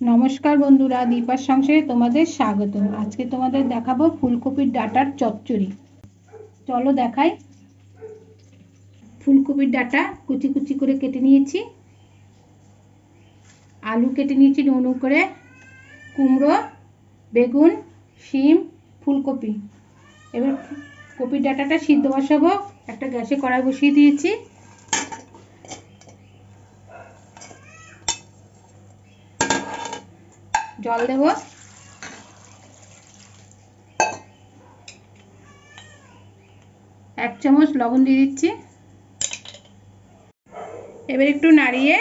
নমস্কার বন্ধুরা, দীপার সংসারে তোমাদের স্বাগত আজকে তোমাদের দেখাবো ফুলকপির ডাটার চচ্চড়ি। চলো দেখাই। ফুলকপির ডাটা কুচি কুচি করে কেটে নিয়েছি। আলু কেটে নিয়েছি ডুমডুম করে। কুমড়ো, বেগুন, শিম, ফুলকপি। এবার কপির ডাটাটা সিদ্ধ বসাবো। একটা গ্যাসে কড়াই বসিয়ে দিয়েছি। জল দেব। এক চামচ লবণ দিয়ে দিচ্ছি। এবার একটু নাড়িয়ে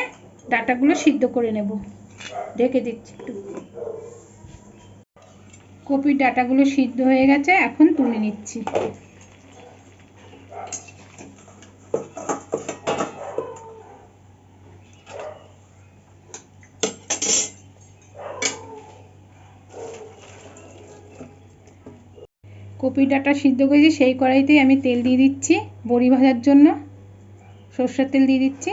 ডাটাগুলো সিদ্ধ করে নেব। ঢেকে দিচ্ছি একটু। কপির ডাটাগুলো সিদ্ধ হয়ে গেছে, এখন তুলে নিচ্ছি। কপি ডাটা সিদ্ধ করেছি, সেই কড়াইতেই আমি তেল দিয়ে দিচ্ছি, বড়ি ভাজার জন্য। সর্ষের তেল দিয়ে দিচ্ছি।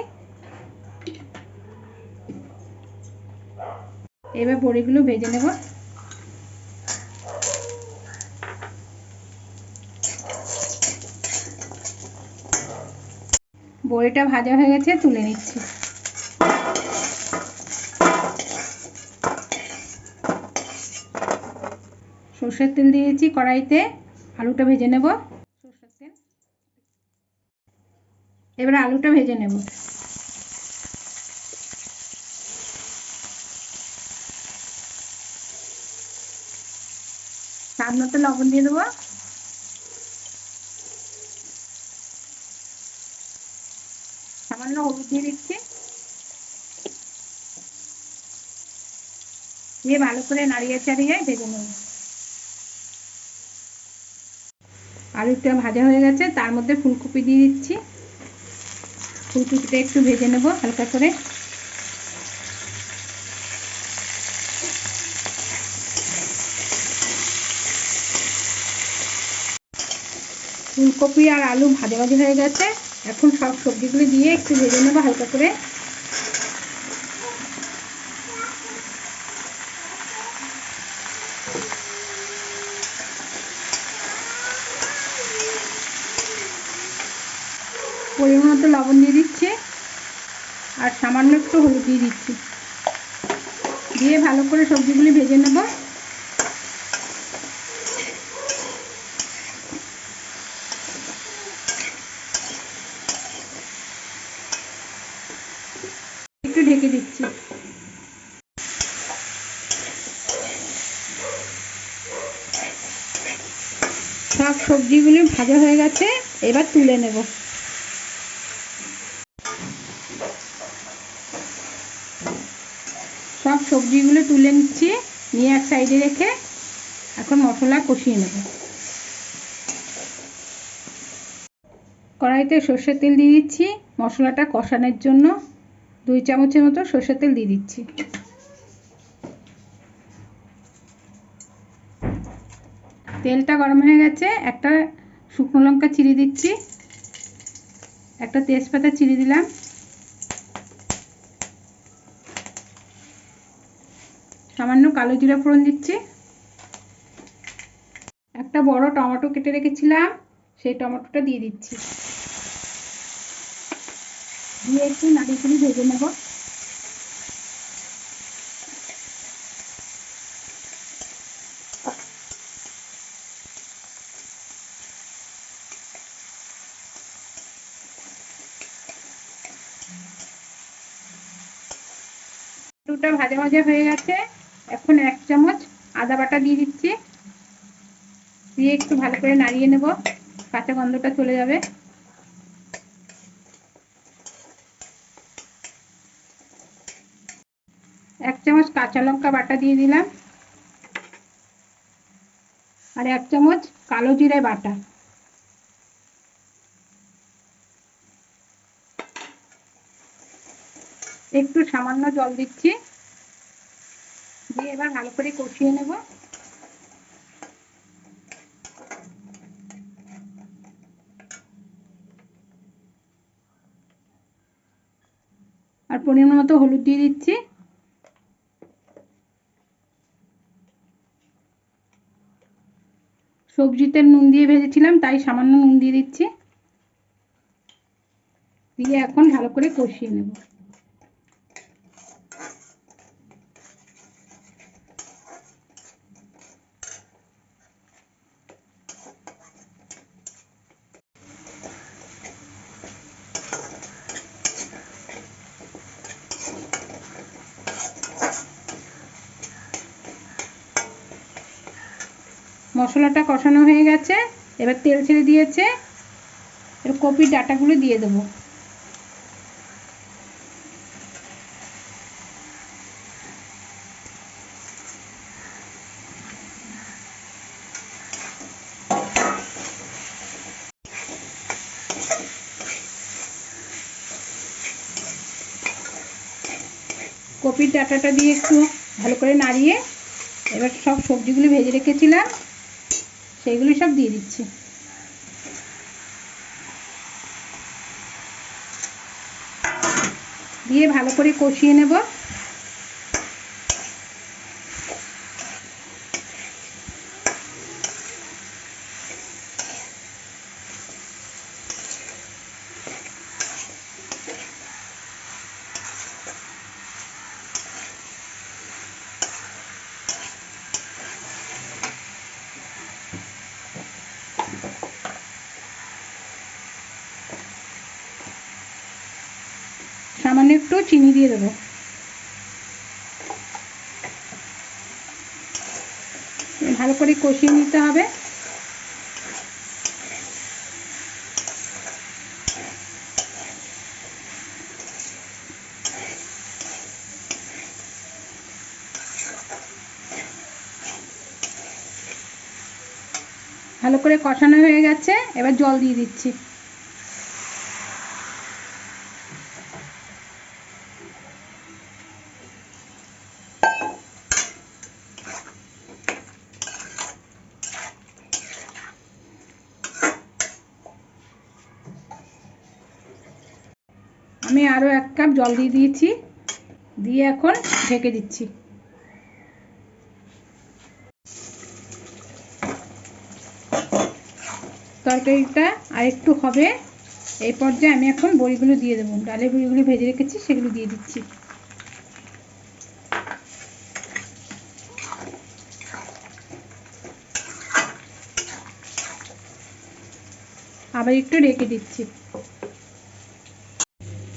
এবার বড়িগুলো ভেজে নেব। বড়িটা ভাজা হয়ে গেছে, তুলে নিচ্ছি। সর্ষের তেল দিয়েছি কড়াইতে। আলুটা ভেজে নেব। সর্ষের তেল। এবার আলুটা ভেজে নেব। স্বাদ লবণ দিয়ে দেবো। সামান্য হলুদ দিয়ে দিচ্ছি। দিয়ে ভালো করে নাড়িয়ে চাড়িয়ে ভেজে নেব। আলুটা ভাজা হয়ে গেছে, তার মধ্যে ফুলকপি দিয়ে দিচ্ছি। ফুলকপিটা একটু ভেজে নেব হালকা করে। ফুলকপি আর আলু ভাজা ভাজা হয়ে গেছে। এখন সব সবজিগুলো দিয়ে একটু ভেজে নেব হালকা করে। মতো লবণ দিয়ে দিচ্ছি, আর সামান্য একটু হলুদ দিয়ে দিচ্ছি। দিয়ে ভালো করে সবজিগুলি ভেজে নেব। একটু ঢেকে দিচ্ছি। সব সবজিগুলি ভাজা হয়ে গেছে, এবার তুলে নেব। সব সবজিগুলো তুলে নিচ্ছি, নিয়ে এক সাইডে রেখে এখন মশলা কষিয়ে নেব। কড়াইতে সর্ষের তেল দিয়ে দিচ্ছি, মশলাটা কষানোর জন্য দুই চামচের মতো সর্ষের তেল দিয়ে দিচ্ছি। তেলটা গরম হয়ে গেছে, একটা শুকনো লঙ্কা চিড়ে দিচ্ছি, একটা তেজপাতা চিড়ে দিলাম। সামান্য কালো জিরা ফোড়ন দিচ্ছি। একটা বড় টমেটো কেটে রেখেছিলাম, সেই টমেটোটা দিয়ে দিচ্ছি। দিয়ে একটু করে ভেজে নেব। দুটা ভাজা ভাজা হয়ে গেছে। এখন এক চামচ আদা বাটা দিয়ে দিচ্ছি। দিয়ে একটু ভালো করে নাড়িয়ে নেব। কাঁচা গন্ধটা চলে যাবে। এক চামচ কাঁচা লঙ্কা বাটা দিয়ে দিলাম। আর এক চামচ কালো জিরে বাটা। একটু সামান্য জল দিচ্ছি। দিয়ে এবার ভালো করে কষিয়ে নেব। আর পরিমাণ মতো হলুদ দিয়ে দিচ্ছি। সবজিতে নুন দিয়ে ভেজেছিলাম, তাই সামান্য নুন দিয়ে দিচ্ছি। দিয়ে এখন ভালো করে কষিয়ে নেব। মশলাটা কষানো হয়ে গেছে, এবার তেল ছেড়ে দিয়েছে, এবার কপির ডাটাগুলো দিয়ে দেবো। কপির ডাটাটা দিয়ে একটু ভালো করে নাড়িয়ে, এবার সব সবজিগুলো ভেজে রেখেছিলাম। সেইগুলো সব দিয়ে দিচ্ছি। দিয়ে ভালো করে কষিয়ে নেব। সামান্য একটু চিনি দিয়ে দেবো। ভালো করে কষিয়ে নিতে হবে। ভালো করে কষানো হয়ে গেছে, এবার জল দিয়ে দিচ্ছি। আমি আরও এক কাপ জল দিয়ে দিয়েছি। দিয়ে এখন ঢেকে দিচ্ছি। তরকারিটা আর একটু হবে। এই পর্যায়ে আমি এখন বড়িগুলো দিয়ে দেবো। ডালের বড়িগুলো ভেজে রেখেছি, সেগুলো দিয়ে দিচ্ছি। আবার একটু রেখে দিচ্ছি।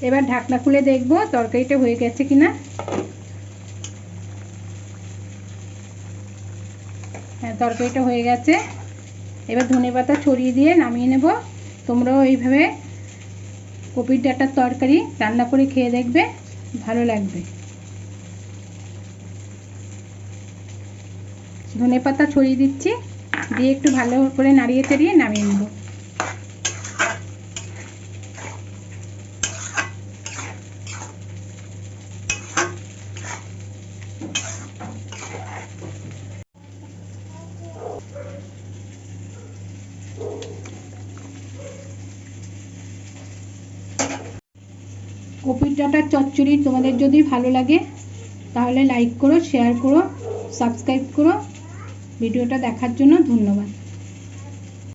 এবার ঢাকনা খুলে দেখব তরকারিটা হয়ে গেছে কিনা। হ্যাঁ তরকারিটা হয়ে গেছে। এবার ধনে পাতা ছড়িয়ে দিয়ে নামিয়ে নেব। তোমরাও এইভাবে কপির ডাটার তরকারি রান্না করে খেয়ে দেখবে, ভালো লাগবে। ধনে পাতা ছড়িয়ে দিচ্ছি, দিয়ে একটু ভালো করে নাড়িয়ে চাড়িয়ে নামিয়ে নেব। কপির চচ্চড়ি তোমাদের যদি ভালো লাগে, তাহলে লাইক করো শেয়ার করো সাবস্ক্রাইব করো। ভিডিওটা দেখার জন্য ধন্যবাদ।